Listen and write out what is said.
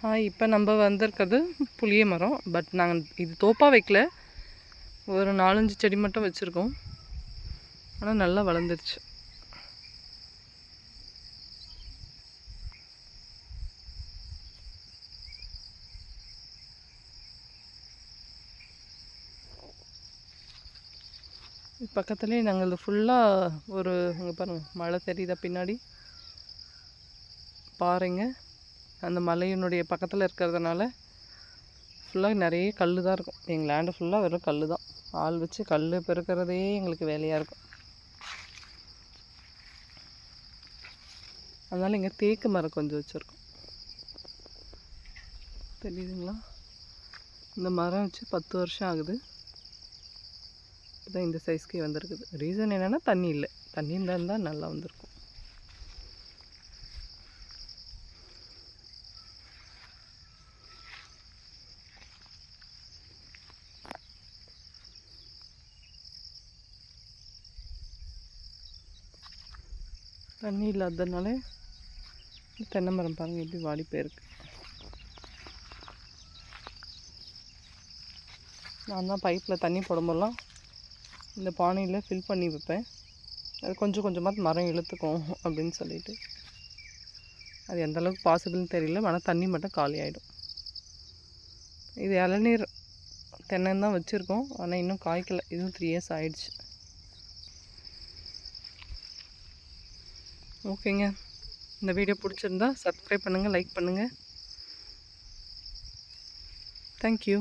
Hi இப்போ நம்ம வந்திருக்கிறது புளிய மரம். பட் நாங்கள் இது தோப்பாக வைக்கல. ஒரு நாலஞ்சு செடி மட்டும் வச்சுருக்கோம். ஆனால் நல்லா வளர்ந்துருச்சு. பக்கத்துலேயே நாங்கள் இது ஃபுல்லாக ஒரு அங்கே பாருங்கள் மழை தெரியுதா பின்னாடி? பாருங்கள் அந்த மலையினுடைய பக்கத்தில் இருக்கிறதுனால ஃபுல்லாக நிறைய கல் தான் இருக்கும். எங்கள் லேண்டு ஃபுல்லாக வெறும் கல் தான் ஆள் வச்சு கல் பெருக்கிறதே எங்களுக்கு வேலையாக இருக்கும். அதனால் இங்கே தேக்கு மரம் கொஞ்சம் வச்சுருக்கோம். தெரியுதுங்களா? இந்த மரம் வச்சு பத்து வருஷம் ஆகுது. இப்போ இந்த சைஸ்க்கே வந்திருக்குது. ரீசன் என்னென்னா தண்ணி இல்லை. தண்ணி இருந்தால் நல்லா வந்திருக்கும். தண்ணி இல்லாததுனால தென்னை மரம் பாருங்கள் எப்படி வாடி போயிருக்கு. நான் தான் பைப்பில் தண்ணி போடும்போதெல்லாம் இந்த பானையில் ஃபில் பண்ணி வைப்பேன். அது கொஞ்சம் கொஞ்சமாக மரம் இழுத்துக்கும் அப்படின்னு சொல்லிட்டு. அது எந்த அளவுக்கு பாசிபிள்னு தெரியல. ஆனால் தண்ணி மட்டும் காலி ஆகிடும் இது இளநீர் தென்னை தான் வச்சுருக்கோம். ஆனால் இன்னும் காய்க்கலை. இதுவும் த்ரீ இயர்ஸ் ஆகிடுச்சு ஓகேங்க. இந்த வீடியோ பிடிச்சிருந்தா சப்ஸ்கிரைப் பண்ணுங்கள் லைக் பண்ணுங்கள் தேங்க்யூ